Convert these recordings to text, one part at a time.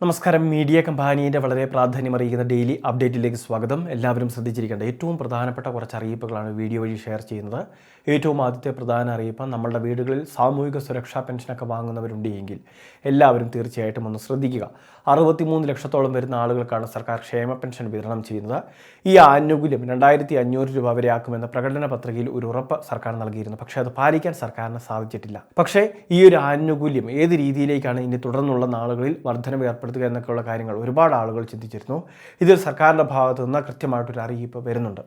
നമസ്കാരം. മീഡിയ കമ്പാനീന്റെ വളരെ പ്രാധാന്യം അറിയിക്കുന്ന ഡെയിലി അപ്ഡേറ്റിലേക്ക് സ്വാഗതം. എല്ലാവരും ശ്രദ്ധിച്ചിരിക്കേണ്ട ഏറ്റവും പ്രധാനപ്പെട്ട കുറച്ച് അറിയിപ്പുകളാണ് വീഡിയോ വഴി ഷെയർ ചെയ്യുന്നത്. ഏറ്റവും ആദ്യത്തെ പ്രധാന അറിയിപ്പ് നമ്മളുടെ വീടുകളിൽ സാമൂഹിക സുരക്ഷാ പെൻഷനൊക്കെ വാങ്ങുന്നവരുണ്ട് എങ്കിൽ എല്ലാവരും തീർച്ചയായിട്ടും ഒന്ന് ശ്രദ്ധിക്കുക. അറുപത്തിമൂന്ന് ലക്ഷത്തോളം വരുന്ന ആളുകൾക്കാണ് സർക്കാർ ക്ഷേമ പെൻഷൻ വിതരണം ചെയ്യുന്നത്. ഈ ആനുകൂല്യം രണ്ടായിരത്തി അഞ്ഞൂറ് രൂപ വരെ ആക്കുമെന്ന പ്രകടന പത്രികയിൽ ഒരു ഉറപ്പ് സർക്കാർ നൽകിയിരുന്നു. പക്ഷേ അത് പാലിക്കാൻ സർക്കാരിന് സാധിച്ചിട്ടില്ല. പക്ഷേ ഈ ഒരു ആനുകൂല്യം ഏത് രീതിയിലേക്കാണ് ഇനി തുടർന്നുള്ള നാളുകളിൽ വർധനവ് ഏർപ്പെടുത്തുക എന്നൊക്കെയുള്ള കാര്യങ്ങൾ ഒരുപാട് ആളുകൾ ചിന്തിച്ചിരുന്നു. ഇതിൽ സർക്കാരിന്റെ ഭാഗത്തു നിന്ന് കൃത്യമായിട്ടൊരു അറിയിപ്പ് വരുന്നുണ്ട്.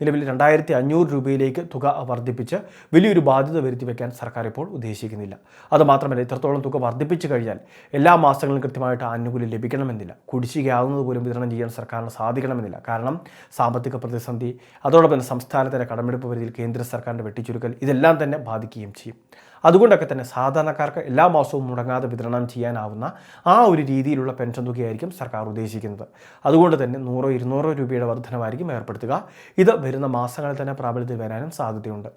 നിലവിൽ രണ്ടായിരത്തി അഞ്ഞൂറ് രൂപയിലേക്ക് തുക വർദ്ധിപ്പിച്ച് വലിയൊരു ബാധ്യത വരുത്തി വയ്ക്കാൻ സർക്കാർ ഇപ്പോൾ ഉദ്ദേശിക്കുന്നില്ല. അതുമാത്രമല്ല ഇത്രത്തോളം തുക വർദ്ധിപ്പിച്ചു കഴിഞ്ഞാൽ എല്ലാ മാസങ്ങളിലും കൃത്യമായിട്ട് ആനുകൂല്യം ലഭിക്കണമെന്നില്ല. കുടിശ്ശികയാവുന്നത് പോലും വിതരണം ചെയ്യാൻ സർക്കാരിന് സാധിക്കണമെന്നില്ല. കാരണം സാമ്പത്തിക പ്രതിസന്ധി അതോടൊപ്പം തന്നെ സംസ്ഥാനത്തിന്റെ കടമെടുപ്പ് പരിധിയിൽ കേന്ദ്ര സർക്കാരിന്റെ വെട്ടിച്ചുരുക്കൽ ഇതെല്ലാം തന്നെ ബാധിക്കുകയും ചെയ്യും. അതുകൊണ്ടൊക്കെ തന്നെ സാധാരണക്കാർക്ക് എല്ലാ മാസവും മുടങ്ങാതെ വിതരണം ചെയ്യാനാവുന്ന ആ ഒരു രീതിയിലുള്ള പെൻഷൻ തുകയായിരിക്കും സർക്കാർ ഉദ്ദേശിക്കുന്നത്. അതുകൊണ്ട് തന്നെ നൂറോ ഇരുന്നൂറോ രൂപയുടെ വർധനമായിരിക്കും ഏർപ്പെടുത്തുക. ഇത് വരുന്ന മാസങ്ങളിൽ തന്നെ പ്രാബല്യത്തിൽ വരാനും സാധ്യതയുണ്ട്.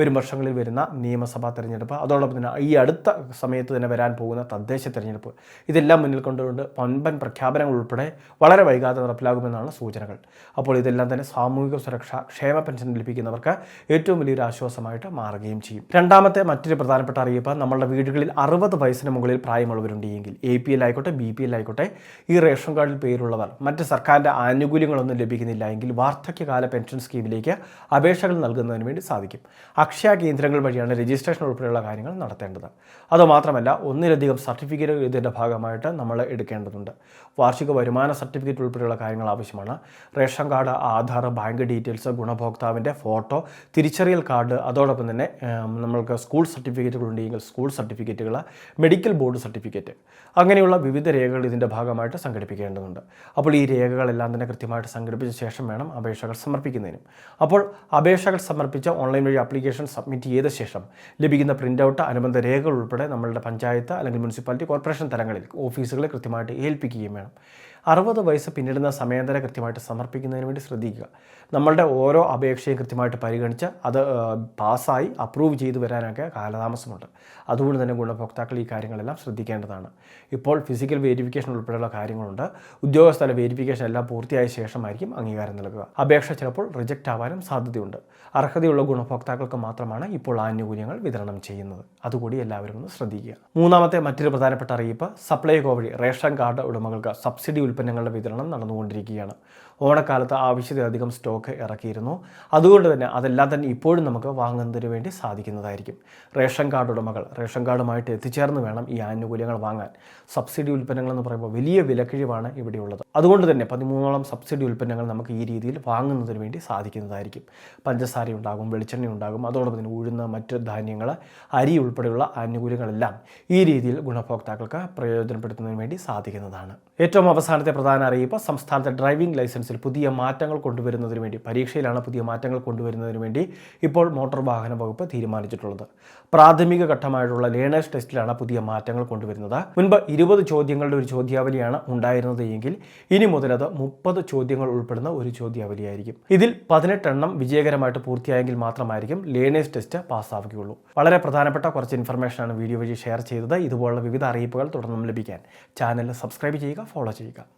വരും വർഷങ്ങളിൽ വരുന്ന നിയമസഭാ തെരഞ്ഞെടുപ്പ്. അതോടൊപ്പം തന്നെ ഈ അടുത്ത സമയത്ത് തന്നെ വരാൻ പോകുന്ന തദ്ദേശ തെരഞ്ഞെടുപ്പ്. ഇതെല്ലാം മുന്നിൽ കൊണ്ടുകൊണ്ട് പൊൻപൻ പ്രഖ്യാപനങ്ങൾ ഉൾപ്പെടെ വളരെ വൈകാതെ നടപ്പിലാകുമെന്നാണ് സൂചനകൾ. അപ്പോൾ ഇതെല്ലാം തന്നെ സാമൂഹിക സുരക്ഷ ക്ഷേമ പെൻഷൻ ലഭിക്കുന്നവർക്ക് ഏറ്റവും വലിയൊരു ആശ്വാസമായിട്ട് മാറുകയും ചെയ്യും. രണ്ടാമത്തെ മറ്റൊരു പ്രധാനപ്പെട്ട അറിയിപ്പ് നമ്മളുടെ വീടുകളിൽ അറുപത് വയസ്സിന് മുകളിൽ പ്രായമുള്ളവരുണ്ട് എങ്കിൽ എ പി എൽ ആയിക്കോട്ടെ ബി പി എൽ ആയിക്കോട്ടെ ഈ റേഷൻ കാർഡിൽ പേരുള്ളവർ മറ്റ് സർക്കാരിന്റെ ആനുകൂല്യങ്ങളൊന്നും ലഭിക്കുന്നില്ല എങ്കിൽ വാർദ്ധക്യകാല പെൻഷൻ സ്കീമിലേക്ക് അപേക്ഷകൾ നൽകുന്നതിന് വേണ്ടി സാധിക്കും. അക്ഷയ കേന്ദ്രങ്ങൾ വഴിയാണ് രജിസ്ട്രേഷൻ ഉൾപ്പെടെയുള്ള കാര്യങ്ങൾ നടത്തേണ്ടത്. അതുമാത്രമല്ല ഒന്നിലധികം സർട്ടിഫിക്കറ്റുകൾ ഇതിന്റെ ഭാഗമായിട്ട് നമ്മൾ എടുക്കേണ്ടതുണ്ട്. വാർഷിക വരുമാന സർട്ടിഫിക്കറ്റ് ഉൾപ്പെടെയുള്ള കാര്യങ്ങൾ ആവശ്യമാണ്. Ration card Aadhaar bank details ഗുണഭോക്താവിന്റെ ഫോട്ടോ തിരിച്ചറിയൽ കാർഡ് അതോടൊപ്പം തന്നെ നമ്മൾക്ക് സ്കൂൾ സർട്ടിഫിക്കറ്റുകൾ ഉണ്ടെങ്കിൽ സ്കൂൾ സർട്ടിഫിക്കറ്റുകൾ മെഡിക്കൽ ബോർഡ് സർട്ടിഫിക്കറ്റ് അങ്ങനെയുള്ള വിവിധ രേഖകൾ ഇതിന്റെ ഭാഗമായിട്ട് സംഘടിപ്പിക്കേണ്ടതുണ്ട്. അപ്പോൾ ഈ രേഖകളെല്ലാം തന്നെ കൃത്യമായിട്ട് സംഘടിപ്പിച്ച ശേഷം വേണം അപേക്ഷകൾ സമർപ്പിക്കുന്നതിനും. അപ്പോൾ അപേക്ഷകൾ സമർപ്പിച്ച ഓൺലൈൻ വഴി ആപ്ലിക്കേഷൻ സബ്മിറ്റ് ചെയ്ത ശേഷം ലഭിക്കുന്ന പ്രിന്റ് ഔട്ട് അനുബന്ധ രേഖകൾ ഉൾപ്പെടെ നമ്മളുടെ പഞ്ചായത്ത് അല്ലെങ്കിൽ മുനിസിപ്പാലിറ്റി കോർപ്പറേഷൻ തലങ്ങളിൽ ഓഫീസുകളെ കൃത്യമായിട്ട് ഏൽപ്പിക്കുകയും വേണം. അറുപത് വയസ്സ് പിന്നിടുന്ന സമയാന്തര കൃത്യമായിട്ട് സമർപ്പിക്കുന്നതിന് വേണ്ടി ശ്രദ്ധിക്കുക. നമ്മളുടെ ഓരോ അപേക്ഷയും കൃത്യമായിട്ട് പരിഗണിച്ച് അത് പാസ്സായി അപ്രൂവ് ചെയ്തു വരാനൊക്കെ കാലതാമസമുണ്ട്. അതുകൊണ്ട് തന്നെ ഗുണഭോക്താക്കൾ ഈ കാര്യങ്ങളെല്ലാം ശ്രദ്ധിക്കേണ്ടതാണ്. ഇപ്പോൾ ഫിസിക്കൽ വെരിഫിക്കേഷൻ ഉൾപ്പെടെയുള്ള കാര്യങ്ങളുണ്ട്. ഉദ്യോഗസ്ഥല വെരിഫിക്കേഷൻ എല്ലാം പൂർത്തിയായ ശേഷമായിരിക്കും അംഗീകാരം നൽകുക. അപേക്ഷ ചിലപ്പോൾ റിജക്റ്റ് ആവാനും സാധ്യതയുണ്ട്. അർഹതയുള്ള ഗുണഭോക്താക്കൾക്ക് മാത്രമാണ് ഇപ്പോൾ ആനുകൂല്യങ്ങൾ വിതരണം ചെയ്യുന്നത്. അതുകൂടി എല്ലാവരും ഒന്ന് ശ്രദ്ധിക്കുക. മൂന്നാമത്തെ മറ്റൊരു പ്രധാനപ്പെട്ട അറിയിപ്പ് സപ്ലൈകോ വഴി റേഷൻ കാർഡ് ഉടമകൾക്ക് സബ്സിഡി ഉൽപ്പന്നങ്ങളുടെ വിതരണം നടന്നുകൊണ്ടിരിക്കുകയാണ്. ഓണക്കാലത്ത് ആവശ്യത്തിലധികം സ്റ്റോക്ക് ഇറക്കിയിരുന്നു. അതുകൊണ്ട് തന്നെ അതെല്ലാം തന്നെ ഇപ്പോഴും നമുക്ക് വാങ്ങുന്നതിന് വേണ്ടി സാധിക്കുന്നതായിരിക്കും. റേഷൻ കാർഡ് ഉടമകൾ റേഷൻ കാർഡുമായിട്ട് എത്തിച്ചേർന്ന് വേണം ഈ ആനുകൂല്യങ്ങൾ വാങ്ങാൻ. സബ്സിഡി ഉൽപ്പന്നങ്ങൾ എന്ന് പറയുമ്പോൾ വലിയ വിലക്കിഴിവാണ് ഇവിടെയുള്ളത്. അതുകൊണ്ട് തന്നെ പതിമൂന്നോളം സബ്സിഡി ഉൽപ്പന്നങ്ങൾ നമുക്ക് ഈ രീതിയിൽ വാങ്ങുന്നതിന് വേണ്ടി സാധിക്കുന്നതായിരിക്കും. പഞ്ചസാര ഉണ്ടാകും വെളിച്ചെണ്ണ ഉണ്ടാകും അതോടൊപ്പം തന്നെ ഉഴുന്ന മറ്റ് ധാന്യങ്ങൾ അരി ഉൾപ്പെടെയുള്ള ആനുകൂല്യങ്ങളെല്ലാം ഈ രീതിയിൽ ഗുണഭോക്താക്കൾക്ക് പ്രയോജനപ്പെടുത്തുന്നതിന് വേണ്ടി സാധിക്കുന്നതാണ്. ഏറ്റവും അവസാനത്തെ പ്രധാന അറിയിപ്പ് സംസ്ഥാനത്തെ ഡ്രൈവിംഗ് ലൈസൻസിൽ പുതിയ മാറ്റങ്ങൾ കൊണ്ടുവരുന്നതിന് വേണ്ടി പരീക്ഷയിലാണ് പുതിയ മാറ്റങ്ങൾ കൊണ്ടുവരുന്നതിന് വേണ്ടി ഇപ്പോൾ മോട്ടോർ വാഹന വകുപ്പ് തീരുമാനിച്ചിട്ടുള്ളത്. പ്രാഥമിക ഘട്ടമായിട്ടുള്ള ലേണേഴ്സ് ടെസ്റ്റിലാണ് പുതിയ മാറ്റങ്ങൾ കൊണ്ടുവരുന്നത്. മുൻപ് ഇരുപത് ചോദ്യങ്ങളുടെ ഒരു ചോദ്യാവലിയാണ് ഉണ്ടായിരുന്നത് എങ്കിൽ ഇനി മുതൽ അത് മുപ്പത് ചോദ്യങ്ങൾ ഉൾപ്പെടുന്ന ഒരു ചോദ്യാവലിയായിരിക്കും. ഇതിൽ പതിനെട്ടെണ്ണം വിജയകരമായിട്ട് പൂർത്തിയായെങ്കിൽ മാത്രമായിരിക്കും ലേണേഴ്സ് ടെസ്റ്റ് പാസ്സാവുകയുള്ളൂ. വളരെ പ്രധാനപ്പെട്ട കുറച്ച് ഇൻഫർമേഷനാണ് വീഡിയോ വഴി ഷെയർ ചെയ്തത്. ഇതുപോലുള്ള വിവിധ അറിയിപ്പുകൾ തുടർന്നും ലഭിക്കാൻ ചാനൽ സബ്സ്ക്രൈബ് ചെയ്യുക ഫോളോ ചെയ്യുക.